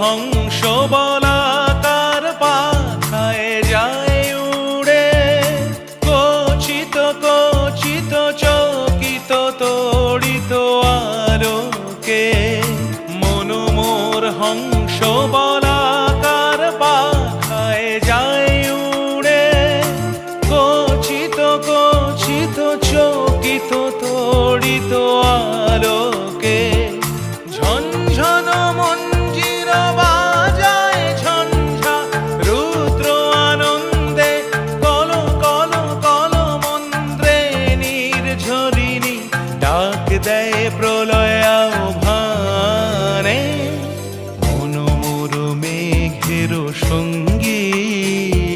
হংস বলাকার পাখায় যায় উড়ে। কচিত কচিত, চকিত, তড়িত আরকে মনোমোর হংস বলাকার পাখায় যায় উড়ে। কচিত কচিত, চকিত, তড়িত আর ডাক দেয় প্রলয় আহ্বানে মনোমর মেঘের সঙ্গী